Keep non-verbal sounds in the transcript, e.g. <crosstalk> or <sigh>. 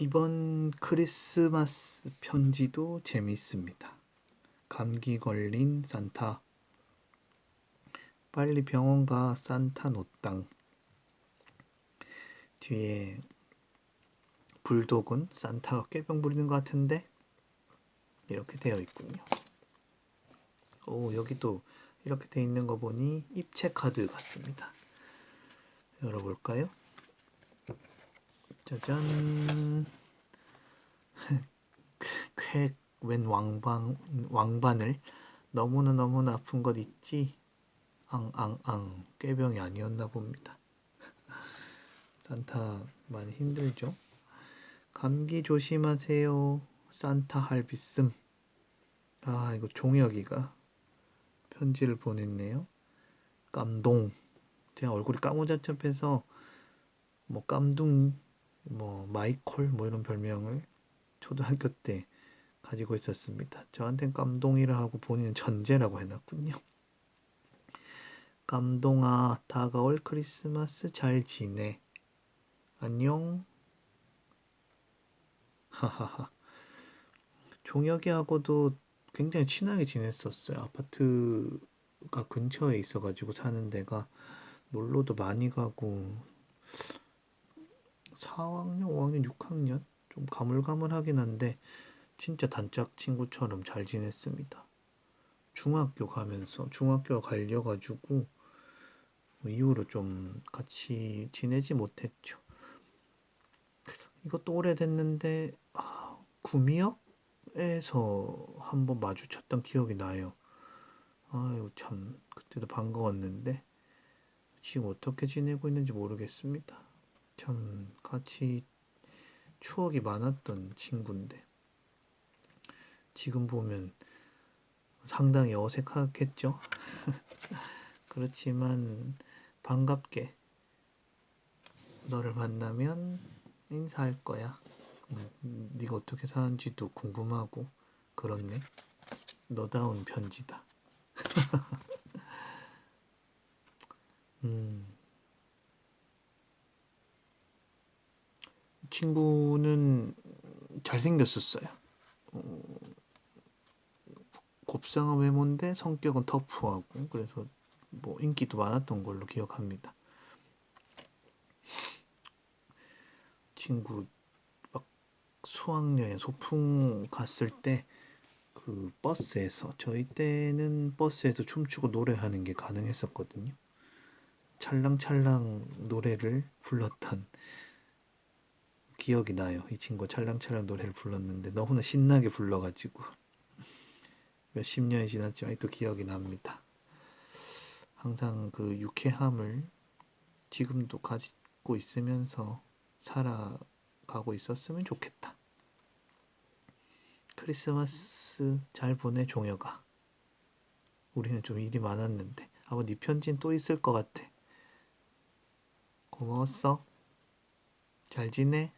이번 크리스마스 편지도 재밌습니다. 감기 걸린 산타. 빨리 병원 가 산타 노땅. 뒤에 불독은 산타가 꾀병 부리는 것 같은데 이렇게 되어 있군요. 오 여기 또 이렇게 되어 있는 거 보니 입체 카드 같습니다. 열어볼까요? 짜잔. <laughs> 쾌 웬 왕방 왕반을 너무나 너무나 아픈 것 있지? 앙앙앙 꾀병이 아니었나 봅니다. <laughs> 산타 많이 힘들죠? 감기 조심하세요. 산타 할비씀. 아 이거 종혁이가 편지를 보냈네요. 깜동. 제가 얼굴이 까무잡잡해서 뭐 깜둥, 뭐 마이콜 뭐 이런 별명을 초등학교 때 가지고 있었습니다. 저한텐 깜동이라 하고 본인은 전제라고 해놨군요. 깜동아 다가올 크리스마스 잘 지내. 안녕. 하하하. 종혁이하고도 굉장히 친하게 지냈었어요. 아파트가 근처에 있어가지고 사는 데가 놀러도 많이 가고 4학년, 5학년, 6학년 좀 가물가물하긴 한데 진짜 단짝 친구처럼 잘 지냈습니다. 중학교 가면서 중학교 갈려가지고 뭐 이후로 좀 같이 지내지 못했죠. 이것도 오래됐는데 아, 구미역에서 한번 마주쳤던 기억이 나요. 아유 참 그때도 반가웠는데 지금 어떻게 지내고 있는지 모르겠습니다. 참 같이 추억이 많았던 친구인데 지금 보면 상당히 어색하겠죠. <laughs> 그렇지만 반갑게 너를 만나면 인사할 거야. 음, 네가 어떻게 사는지도 궁금하고 그렇네. 너다운 편지다. <laughs> 음. 친구는 잘생겼었어요. 어, 곱상한 외모인데 성격은 터프하고 그래서 뭐 인기도 많았던 걸로 기억합니다. 친구 막 수학여행 소풍 갔을 때 그 버스에서 저희 때는 버스에서 춤추고 노래하는 게 가능했었거든요. 찰랑찰랑 노래를 불렀던 기억이 나요. 이 친구 찰랑찰랑 노래를 불렀는데 너무나 신나게 불러가지고 몇십 년이 지났지만 또 기억이 납니다. 항상 그 유쾌함을 지금도 가지고 있으면서 살아가고 있었으면 좋겠다. 크리스마스 잘 보내 종혁아. 우리는 좀 일이 많았는데 아마 네 편지는 또 있을 것 같아. 고마웠어. 잘 지내?